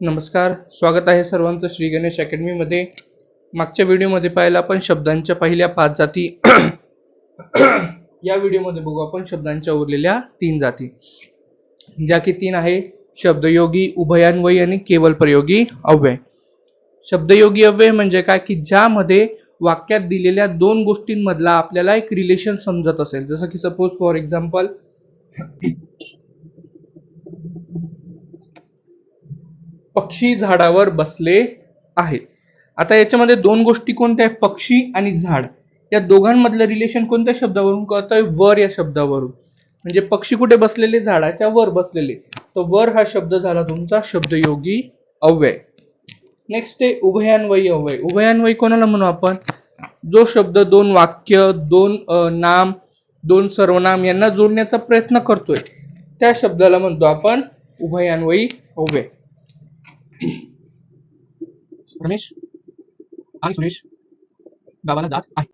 नमस्कार स्वागत आहे सर्वांचं श्री गणेश अकॅडमीमध्ये. मागच्या व्हिडिओमध्ये पाहिलं आपण शब्दांच्या पहिल्या पाच जाती. या व्हिडिओमध्ये बघू आपण शब्दांच्या उरलेल्या तीन जाती. ज्या की तीन आहे शब्दयोगी उभयान्वयी आणि केवल प्रयोगी अव्यय. शब्दयोगी अव्यय म्हणजे काय? की ज्यामध्ये वाक्यात दिलेल्या दोन गोष्टींमधला आपल्याला एक रिलेशन समजत असेल. जसं की सपोज फॉर एक्झाम्पल पक्षी झाडावर बसले आहेत आता याच्यामध्ये दोन गोष्टी कोणत्या आहेत? पक्षी आणि झाड. या दोघांमधलं रिलेशन कोणत्या शब्दावरून कळतंय? वर या शब्दावरून. म्हणजे पक्षी कुठे बसलेले? झाडाच्या वर बसलेले. तर वर हा शब्द झाला तुमचा शब्दयोगी अव्यय. नेक्स्ट आहे उभयान्वयी अव्यय. उभयान्वयी कोणाला म्हणू आपण? जो शब्द दोन वाक्य दोन नाम दोन सर्वनाम यांना जोडण्याचा प्रयत्न करतोय. त्या शब्दाला म्हणतो आपण उभयान्वयी अव्यय. रमेश? आणि सुरेश? गावाला जात आहे.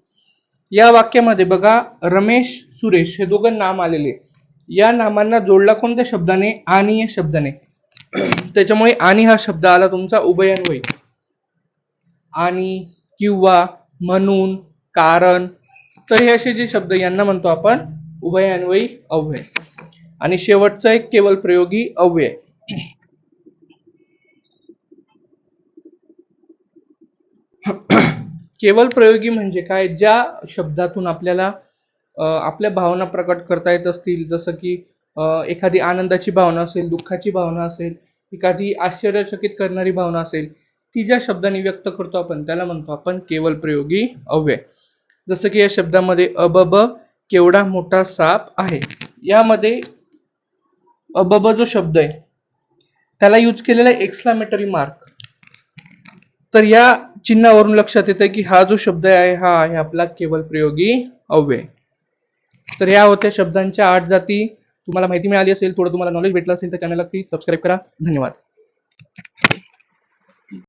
या वाक्यामध्ये बघा रमेश सुरेश हे दोघं नाम आलेले या नामांना जोडला कोणत्या शब्दाने? आणि या शब्दाने. त्याच्यामुळे आणि हा शब्द आला तुमचा उभयान्वयी आणि किंवा म्हणून कारण तर हे असे जे शब्द यांना म्हणतो आपण उभयान्वयी अव्यय. आणि शेवटचा एक केवळ प्रयोगी अव्यय. केवळ प्रयोगी म्हणजे काय? ज्या शब्दातून आपल्याला आपल्या भावना प्रकट करता येत असतील जसं की एखादी आनंदाची भावना असेल दुःखाची भावना असेल एखादी आश्चर्यचकित करणारी भावना असेल ती ज्या शब्दाने व्यक्त करतो आपण त्याला म्हणतो आपण केवळ प्रयोगी अव्यय. जसं की या शब्दामध्ये अबब केवढा मोठा साप आहे. यामध्ये अबब जो शब्द आहे त्याला यूज केलेला आहे एक्सक्लामेटरी मार्क तर या चिन्हावरून लक्षात येतं की हा जो शब्द आहे हा आहे आपला केवळ प्रयोगी अव्यय. तर ह्या होत्या शब्दांच्या आठ जाती. तुम्हाला माहिती मिळाली असेल थोडं तुम्हाला नॉलेज भेटलं असेल तर चॅनलला प्लीज सबस्क्राईब करा. धन्यवाद.